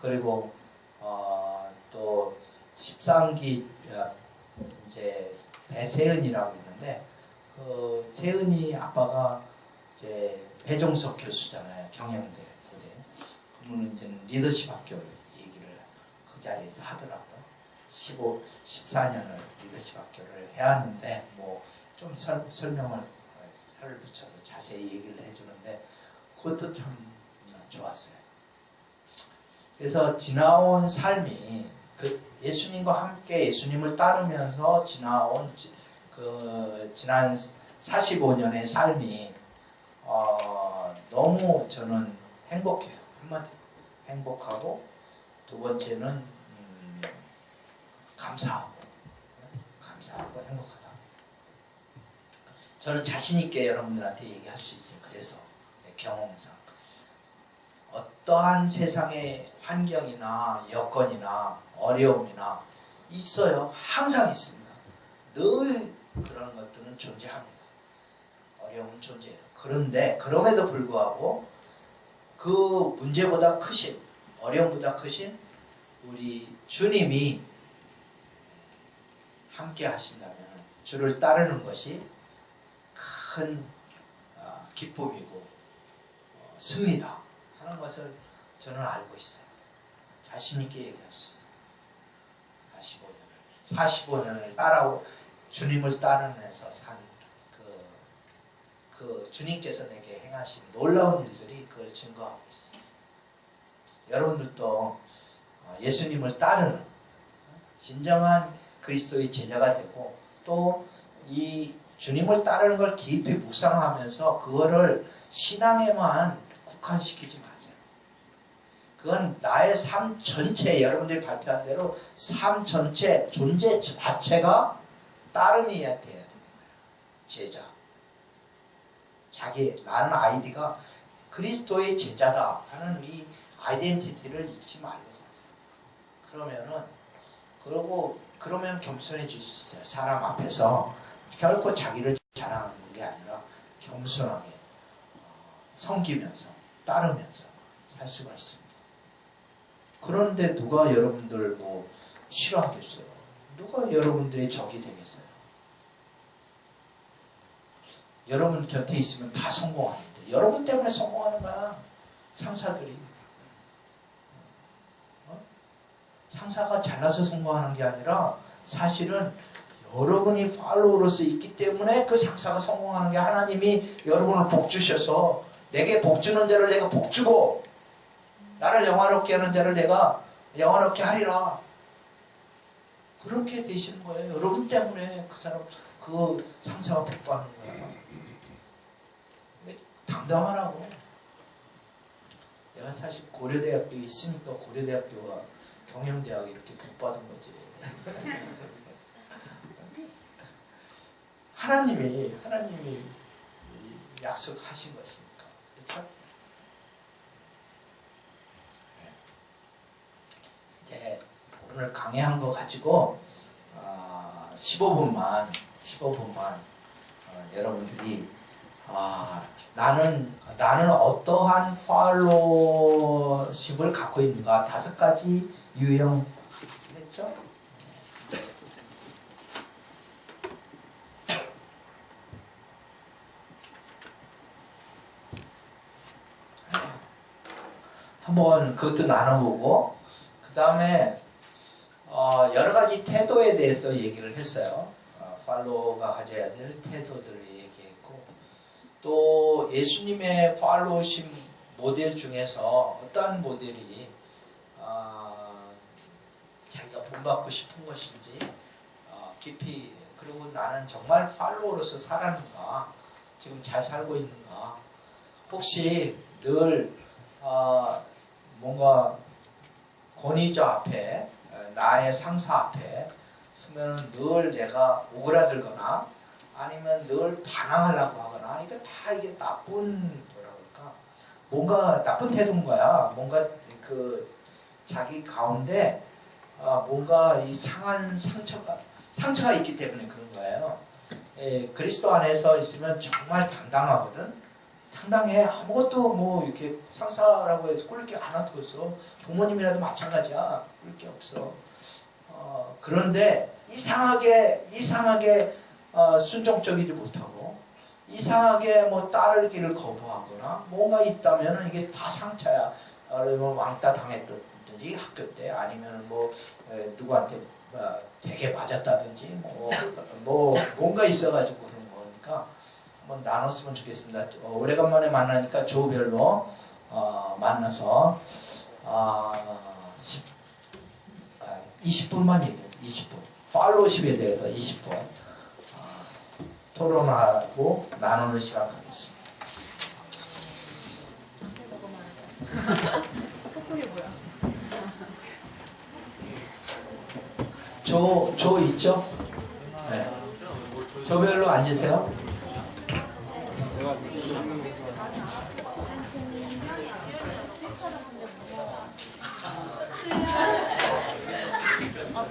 그리고 어, 또 13기 어, 이제 배세은이라고 있는데 그 세은이 아빠가 이제 배종석 교수잖아요 경영대 고대 그분은 이제 리더십 학교 얘기를 그 자리에서 하더라고요 15, 14년을 리더십 학교를 해왔는데 뭐 좀 설명을 살을 붙여서 자세히 얘기를 해주는데 그것도 참 좋았어요. 그래서 지나온 삶이 그 예수님과 함께 예수님을 따르면서 지나온 지- 그 지난 45년의 삶이 어, 너무 저는 행복해요. 한마디 행복하고 두 번째는 음, 감사하고 감사하고 행복하다. 저는 자신 있게 여러분들한테 얘기할 수 있어요. 그래서 내 경험상 어떠한 세상의 환경이나 여건이나 어려움이나 있어요. 항상 있습니다. 늘 그런 것들은 존재합니다. 어려움은 존재해요. 그런데 그럼에도 불구하고 그 문제보다 크신 어려움보다 크신 우리 주님이 함께 하신다면 주를 따르는 것이 큰 어, 기쁨이고 어, 승리다 하는 것을 저는 알고 있어요. 자신 있게 얘기할 수 있어요. 45년을 45년을 따라오 주님을 따르면서 산 그 그 주님께서 내게 행하신 놀라운 일들이 그걸 증거하고 있어요. 여러분들도 어, 예수님을 따르는 진정한 그리스도의 제자가 되고 또 이 주님을 따르는 걸 깊이 묵상하면서 그거를 신앙에만 국한시키지 마세요. 그건 나의 삶 전체 여러분들이 발표한 대로 삶 전체 존재 자체가 따름이어야 돼야 되는 거예요. 제자. 자기 나는 아이디가 그리스도의 제자다 하는 이 아이덴티티를 잊지 말고 사세요. 그러면은 그러고 그러면 겸손해질 수 있어요. 사람 앞에서 결코 자기를 자랑하는 게 아니라 겸손하게 어, 섬기면서 따르면서 살 수가 있습니다. 그런데 누가 여러분들 뭐 싫어하겠어요? 누가 여러분들의 적이 되겠어요? 여러분 곁에 있으면 다 성공하는데 여러분 때문에 성공하는 거야 상사들이 어? 상사가 잘나서 성공하는 게 아니라 사실은 여러분이 팔로우로서 있기 때문에 그 상사가 성공하는 게 하나님이 여러분을 복 주셔서 내게 복 주는 자를 내가 복 주고 나를 영화롭게 하는 자를 내가 영화롭게 하리라. 그렇게 되시는 거예요. 여러분 때문에 그 사람 그 상사가 복 받는 거야 당당하라고. 내가 사실 고려대학교에 있으니까 고려대학교가 경영대학 이렇게 복 받은 거지. 하나님이 하나님이 약속하신 것이니까 그렇죠? 네. 이제 오늘 강의한 거 가지고 어, 15분만 15분만 어, 여러분들이 아, 나는 나는 어떠한 팔로십을 갖고 있는가 다섯 가지 유형 했죠? 한번 그것도 나눠보고 그 다음에 어, 여러 가지 태도에 대해서 얘기를 했어요. 어, 팔로워가 가져야 될 태도들을 얘기했고 또 예수님의 팔로우심 모델 중에서 어떠한 모델이 어, 자기가 본받고 싶은 것인지 어, 깊이 그리고 나는 정말 팔로워로서 살았는가 지금 잘 살고 있는가 혹시 늘 어, 뭔가 권위자 앞에 어, 나의 상사 앞에 서면 늘 내가 오그라들거나 아니면 늘 반항하려고 하거나 이거 다 이게 나쁜 뭐라 그럴까? 뭔가 나쁜 태도인 거야. 뭔가 그 자기 가운데 어, 뭔가 이 상한 상처가 상처가 있기 때문에 그런 거예요. 예, 그리스도 안에서 있으면 정말 당당하거든 당당해. 아무것도 뭐 이렇게 상사라고 해서 꿀릴 게 하나도 없어. 부모님이라도 마찬가지야. 꿀릴 게 없어. 어, 그런데 이상하게 이상하게 어, 순종적이지 못하고 이상하게 뭐 따르기를 거부하거나 뭔가 있다면 이게 다 상처야. 어, 뭐 왕따 당했든지 학교 때 아니면 뭐 에, 누구한테 어, 되게 맞았다든지 뭐, 뭐 뭔가 있어가지고 한번 나눴으면 좋겠습니다. 어, 오래간만에 만나니까 조별로 어, 만나서 아, 10, 아, 20분만 얘기해요. 20분. 팔로우십에 대해서 20분 아, 토론하고 나누는 시간. 카톡이 뭐야? 조, 조 있죠? 네. 조별로 앉으세요. Давай.